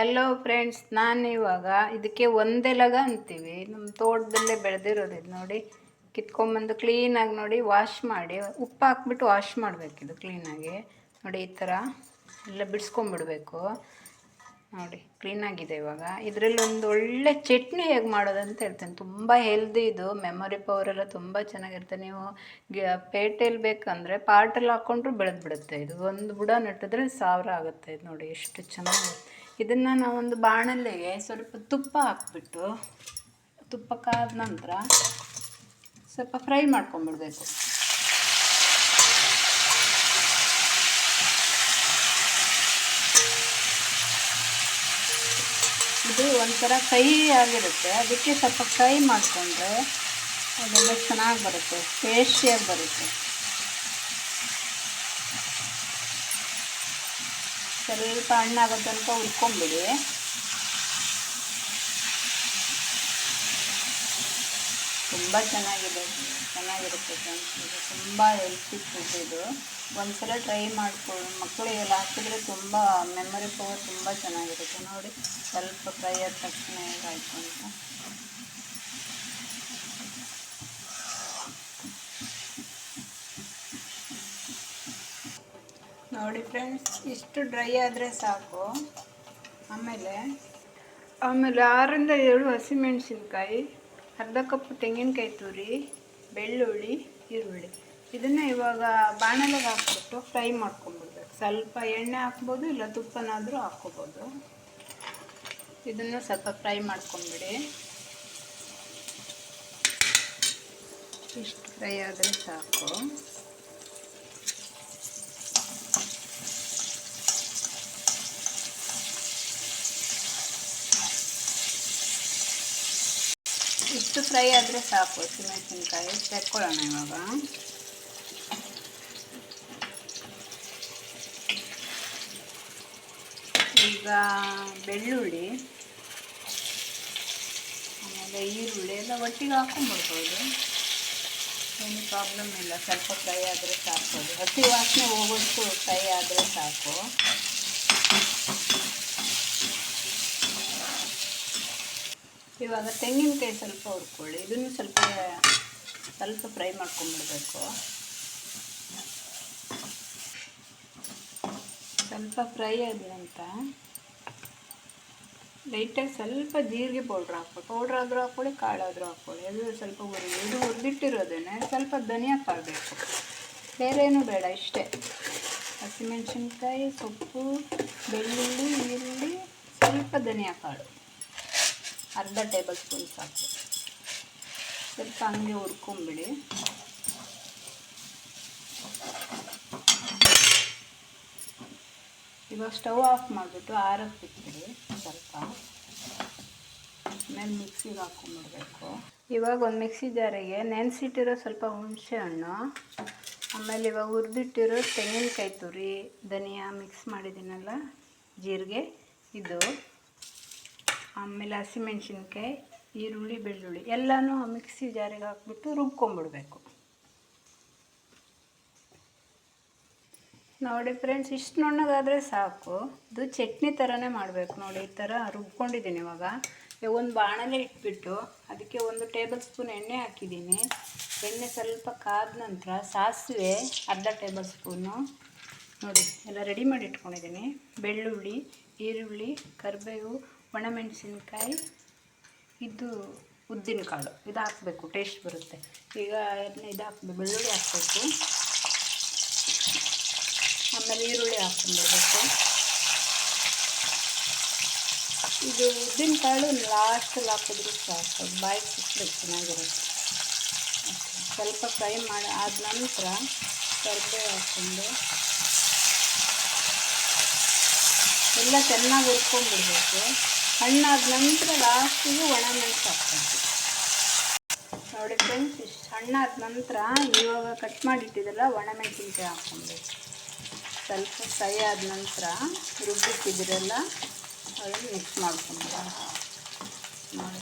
Hello friends ನಾನು ಇವಾಗ ಇದಕ್ಕೆ ಒಂದೆಲಗ ಅಂತೀವಿ. ನಮ್ಮ ತೋಟದಲ್ಲೇ ಬೆಳೆದಿರೋದು ಇದು ನೋಡಿ. ಕಿತ್ಕೊಂಬಂದು ಕ್ಲೀನಾಗಿ ನೋಡಿ ವಾಶ್ ಮಾಡಿ, ಉಪ್ಪು ಹಾಕ್ಬಿಟ್ಟು ವಾಶ್ ಮಾಡಬೇಕು ಇದು ಕ್ಲೀನಾಗಿ ನೋಡಿ ಈ ಥರ ಎಲ್ಲ ಬಿಡಿಸ್ಕೊಂಬಿಡ್ಬೇಕು ನೋಡಿ ಕ್ಲೀನಾಗಿದೆ ಇವಾಗ. ಇದರಲ್ಲಿ ಒಂದು ಒಳ್ಳೆ ಚಟ್ನಿ ಹೇಗೆ ಮಾಡೋದಂತ ಹೇಳ್ತೇನೆ. ತುಂಬ ಹೆಲ್ದಿ ಇದು. ಮೆಮೊರಿ ಪವರ್ ಎಲ್ಲ ತುಂಬ ಚೆನ್ನಾಗಿರುತ್ತೆ. ನೀವು ಪೇಟೆಯಲ್ಲಿ ಬೇಕಂದರೆ ಪಾಟಲ್ಲಿ ಹಾಕ್ಕೊಂಡ್ರು ಬೆಳೆದು ಬಿಡುತ್ತೆ. ಇದು ಒಂದು ಬುಡ ನೆಟ್ಟಿದ್ರೆ ಸಾವಿರ ಆಗುತ್ತೆ. ಇದು ನೋಡಿ ಎಷ್ಟು ಚೆನ್ನಾಗಿ. ಇದನ್ನು ನಾವೊಂದು ಬಾಣಲೆಗೆ ಸ್ವಲ್ಪ ತುಪ್ಪ ಹಾಕ್ಬಿಟ್ಟು, ತುಪ್ಪ ನಂತರ ಸ್ವಲ್ಪ ಫ್ರೈ ಮಾಡ್ಕೊಂಬಿಡ್ಬೇಕು. ಇದು ಒಂಥರ ಕಹಿ ಆಗಿರುತ್ತೆ. ಅದಕ್ಕೆ ಸ್ವಲ್ಪ ಫ್ರೈ ಮಾಡಿಕೊಂಡ್ರೆ ಅದೆಲ್ಲ ಚೆನ್ನಾಗಿ ಬರುತ್ತೆ ಟೇಸ್ಟಿಯಾಗಿ ಬರುತ್ತೆ. ಸ್ವಲ್ಪ ಹಣ್ಣಾಗೋ ತನಕ ಹುರ್ಕೊಂಬಿಡಿ. ತುಂಬ ಚೆನ್ನಾಗಿದೆ, ಚೆನ್ನಾಗಿರುತ್ತೆ ಫ್ರೆಂಡ್ಸ್. ಇದು ತುಂಬ ಹೆಲ್ತಿ ಫುಡ್ ಇದು. ಒಂದ್ಸಲ ಟ್ರೈ ಮಾಡ್ಕೊಳ್ಳಿ. ಮಕ್ಕಳಿಗೆಲ್ಲ ಹಾಕಿದ್ರೆ ತುಂಬ ಮೆಮೊರಿ ಪವರ್ ತುಂಬ ಚೆನ್ನಾಗಿರುತ್ತೆ. ನೋಡಿ, ಸ್ವಲ್ಪ ಫ್ರೈ ಆದ ತಕ್ಷಣ ಹೇಗಾಯಿತು ಅಂತ. ನೋಡಿ ಫ್ರೆಂಡ್ಸ್, ಇಷ್ಟು ಡ್ರೈ ಆದರೆ ಸಾಕು. ಆಮೇಲೆ ಆಮೇಲೆ ಆರರಿಂದ ಏಳು ಹಸಿಮೆಣಸಿನ್ಕಾಯಿ, ಅರ್ಧ ಕಪ್ ತೆಂಗಿನಕಾಯಿ ತುರಿ, ಬೆಳ್ಳುಳ್ಳಿ, ಈರುಳ್ಳಿ. ಇದನ್ನು ಇವಾಗ ಬಾಣಲೆಗೆ ಹಾಕ್ಬಿಟ್ಟು ಫ್ರೈ ಮಾಡ್ಕೊಂಬಿಡ್ಬೇಕು ಸ್ವಲ್ಪ ಎಣ್ಣೆ ಹಾಕ್ಬೋದು, ಇಲ್ಲ ತುಪ್ಪನಾದರೂ ಹಾಕ್ಕೋಬೋದು. ಇದನ್ನು ಸ್ವಲ್ಪ ಫ್ರೈ ಮಾಡ್ಕೊಂಬಿಡಿ ಇಷ್ಟು ಫ್ರೈ ಆದರೆ ಸಾಕು. ಇಷ್ಟು ಫ್ರೈ ಆದರೆ ಸಾಕು ಹಸಿಮೆಣಸಿನ್ಕಾಯಿ. ತೆಕ್ಕೊಳ್ಳೋಣ ಇವಾಗ. ಈಗ ಬೆಳ್ಳುಳ್ಳಿ, ಆಮೇಲೆ ಈರುಳ್ಳಿ ಎಲ್ಲ ಒಟ್ಟಿಗೆ ಹಾಕೊಂಡ್ಬಿಡ್ಬೋದು. ಏನು ಪ್ರಾಬ್ಲಮ್ ಇಲ್ಲ. ಸ್ವಲ್ಪ ಫ್ರೈ ಆದರೆ ಸಾಕು ಹಸಿ ವಾಸನೆ ಹೋಗೋಷ್ಟು ಫ್ರೈ ಆದರೆ ಸಾಕು. ಇವಾಗ ತೆಂಗಿನಕಾಯಿ ಸ್ವಲ್ಪ ಹುರ್ಕೊಳ್ಳಿ. ಇದನ್ನು ಸ್ವಲ್ಪ ಸ್ವಲ್ಪ ಫ್ರೈ ಮಾಡ್ಕೊಂಬಿಡಬೇಕು. ಸ್ವಲ್ಪ ಫ್ರೈ ಆದ ನಂತರ ಲೈಟಾಗಿ ಸ್ವಲ್ಪ ಜೀರಿಗೆ ಪೌಡ್ರ್ ಹಾಕ್ಬೇಕು ಪೌಡ್ರ್ ಆದರೂ ಹಾಕ್ಕೊಳ್ಳಿ ಕಾಳಾದರೂ ಹಾಕ್ಕೊಳ್ಳಿ. ಅದು ಸ್ವಲ್ಪ ಹುರಿ ಇದು ಹುರಿದಿಟ್ಟಿರೋದೇನೆ ಸ್ವಲ್ಪ ಧನಿಯಾ ಕಾಳು ಬೇರೆ ಏನೂ ಬೇಡ, ಇಷ್ಟೇ. ಹಸಿಮೆಣಸಿನ್ಕಾಯಿ, ಸೊಪ್ಪು, ಬೆಳ್ಳುಳ್ಳಿ, ಈರುಳ್ಳಿ, ಸ್ವಲ್ಪ ಧನಿಯಾ ಕಾಳು. ಅರ್ಧ ಟೇಬಲ್ ಸ್ಪೂನ್ ಸಾಕು. ಸ್ವಲ್ಪ ಹಂಗೆ ಹುರ್ಕೊಂಬಿಡಿ. ಇವಾಗ ಸ್ಟವ್ ಆಫ್ ಮಾಡಿಬಿಟ್ಟು ಆರಕ್ಕೆ ಬಿಟ್ಬಿಡಿ ಸ್ವಲ್ಪ. ಆಮೇಲೆ ಮಿಕ್ಸಿಗೆ ಹಾಕೊಂಡ್ಬಿಡ್ಬೇಕು ಇವಾಗ ಒಂದು ಮಿಕ್ಸಿ ಜಾರಿಗೆ ನೆನೆಸಿಟ್ಟಿರೋ ಸ್ವಲ್ಪ ಹುಣಸೆ ಹಣ್ಣು, ಆಮೇಲೆ ಇವಾಗ ಹುರಿದಿಟ್ಟಿರೋ ತೆಂಗಿನಕಾಯಿ ತುರಿ, ಧನಿಯಾ ಮಿಕ್ಸ್ ಮಾಡಿದ್ದೀನಲ್ಲ, ಜೀರಿಗೆ, ಇದು. ಆಮೇಲೆ ಹಸಿಮೆಣ್ಸಿನ್ಕಾಯಿ, ಈರುಳ್ಳಿ, ಬೆಳ್ಳುಳ್ಳಿ ಎಲ್ಲನೂ ಮಿಕ್ಸಿ ಜಾರಿಗೆ ಹಾಕ್ಬಿಟ್ಟು ರುಬ್ಕೊಂಬಿಡ್ಬೇಕು. ನೋಡಿ ಫ್ರೆಂಡ್ಸ್, ಇಷ್ಟು ನುಣ್ಣಗಾದರೆ ಸಾಕು. ಇದು ಚಟ್ನಿ ಥರನೇ ಮಾಡಬೇಕು ನೋಡಿ, ಈ ಥರ ರುಬ್ಕೊಂಡಿದ್ದೀನಿ ಇವಾಗ. ಒಂದು ಬಾಣಲೆ ಇಟ್ಬಿಟ್ಟು ಅದಕ್ಕೆ ಒಂದು ಟೇಬಲ್ ಸ್ಪೂನ್ ಎಣ್ಣೆ ಹಾಕಿದ್ದೀನಿ. ಎಣ್ಣೆ ಸ್ವಲ್ಪ ಕಾದ ನಂತರ ಸಾಸಿವೆ, ಅರ್ಧ ಟೇಬಲ್ ಸ್ಪೂನು, ನೋಡಿ, ಎಲ್ಲ ರೆಡಿ ಮಾಡಿ ಇಟ್ಕೊಂಡಿದ್ದೀನಿ. ಬೆಳ್ಳುಳ್ಳಿ, ಈರುಳ್ಳಿ, ಕರಿಬೇವು ಒಣಮೆಣಸಿನ್ಕಾಯಿ, ಇದು ಉದ್ದಿನ ಕಾಳು ಇದು ಹಾಕ್ಬೇಕು ಟೇಸ್ಟ್ ಬರುತ್ತೆ. ಈಗ ಇದು ಹಾಕ್ಬೇಕು, ಬೆಳ್ಳುಳ್ಳಿ ಹಾಕ್ಬೇಕು. ಆಮೇಲೆ ಈರುಳ್ಳಿ ಹಾಕ್ಕೊಂಡ್ಬಿಡ್ಬೇಕು ಇದು ಉದ್ದಿನ ಕಾಳು ಲಾಸ್ಟಲ್ಲಿ ಹಾಕಿದ್ರೆ ಸಾಕು, ಬಾಯಿ ಸಿಕ್ಬೇಕು ಚೆನ್ನಾಗಿರುತ್ತೆ. ಸ್ವಲ್ಪ ಫ್ರೈ ಮಾಡಿ, ಆದ ನಂತರ ಕರಿಬೇವು ಹಾಕ್ಕೊಂಡು ಎಲ್ಲ ಚೆನ್ನಾಗಿ ಹುರ್ಕೊಂಡ್ಬಿಡ್ಬೇಕು. ಹಣ್ಣಾದ ನಂತರ ಲಾಸ್ಟಿಗೆ ಒಣಮೆಣಸು ಹಾಕ್ಬೇಕು. ನೋಡಿ ಫ್ರೆಂಡ್ಸ್ ಇಷ್ಟು ಹಣ್ಣಾದ ನಂತರ ಇವಾಗ ಕಟ್ ಮಾಡಿಟ್ಟಿದ್ರಲ್ಲ, ಒಣ ಮೆಣಸಿನ್ಕಾಯಿ ಹಾಕ್ಕೊಬೇಕು ಸ್ವಲ್ಪ ಫ್ರೈ ಆದ ನಂತರ ರುಬ್ಬಿಟ್ಟಿದ್ದೀರಲ್ಲ ಅದನ್ನು ಮಿಕ್ಸ್ ಮಾಡ್ಕೊಂಬಿಡ ನೋಡಿ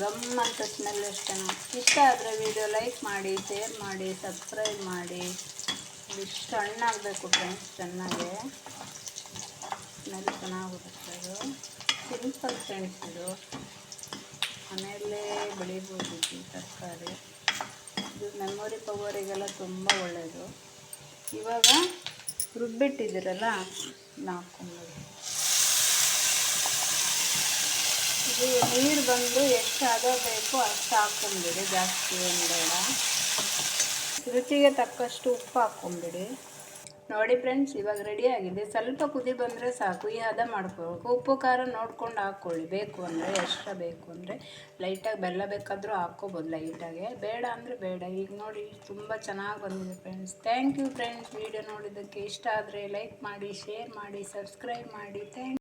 ಗಮ್ ಅಂತ ಸ್ಮೆಲ್ ಎಷ್ಟು ಇಷ್ಟ ಆದರೆ ವಿಡಿಯೋ ಲೈಕ್ ಮಾಡಿ ಶೇರ್ ಮಾಡಿ ಸಬ್ಸ್ಕ್ರೈಬ್ ಮಾಡಿ. ಇಷ್ಟು ಹಣ್ಣಾಗಬೇಕು ಫ್ರೆಂಡ್ಸ್ ಚೆನ್ನಾಗಿ. ಸ್ಮೆಲ್ ಚೆನ್ನಾಗಿ ಬರುತ್ತೆ ಸಿಂಪಲ್ ಫ್ರೆಂಡ್ಸ್ ಇದು ಮನೆಯಲ್ಲೇ ಬೆಳಿಬೋದು ಈ ತರಕಾರಿ. ಇದು ಮೆಮೊರಿ ಪವರಿಗೆಲ್ಲ ತುಂಬ ಒಳ್ಳೆಯದು ಇವಾಗ ರುಬ್ಬಿಟ್ಟಿದ್ದೀರಲ್ಲ ಹಾಕ್ಕೊಂಬೋದು ಇದು ನೀರು ಬಂದು ಎಷ್ಟು ಅದ ಬೇಕೋ ಅಷ್ಟು ಹಾಕ್ಕೊಂಬಿಡಿ, ಜಾಸ್ತಿ ಏನು ರುಚಿಗೆ ತಕ್ಕಷ್ಟು ಉಪ್ಪು ಹಾಕ್ಕೊಂಬಿಡಿ. ನೋಡಿ ಫ್ರೆಂಡ್ಸ್ ಇವಾಗ ರೆಡಿ ಆಗಿದೆ. ಸ್ವಲ್ಪ ಕುದಿ ಬಂದರೆ ಸಾಕು ಈ ಹದ ಮಾಡ್ಕೋಬೇಕು ಉಪ್ಪು, ಖಾರ ನೋಡ್ಕೊಂಡು ಹಾಕ್ಕೊಳ್ಳಿ. ಬೇಕು ಅಂದರೆ ಎಕ್ಸ್ಟ್ರಾ ಬೇಕು ಅಂದರೆ ಲೈಟಾಗಿ ಬೆಲ್ಲ ಬೇಕಾದರೂ ಹಾಕ್ಕೋಬೋದು ಲೈಟಾಗೆ ಬೇಡ ಅಂದರೆ ಬೇಡ. ಈಗ ನೋಡಿ, ತುಂಬ ಚೆನ್ನಾಗಿ ಬಂದಿದೆ friends thank you friends video ನೋಡಿದ್ದಕ್ಕೆ ಇಷ್ಟ ಆದರೆ ಲೈಕ್ ಮಾಡಿ ಶೇರ್ ಮಾಡಿ ಸಬ್ಸ್ಕ್ರೈಬ್ ಮಾಡಿ. ಥ್ಯಾಂಕ್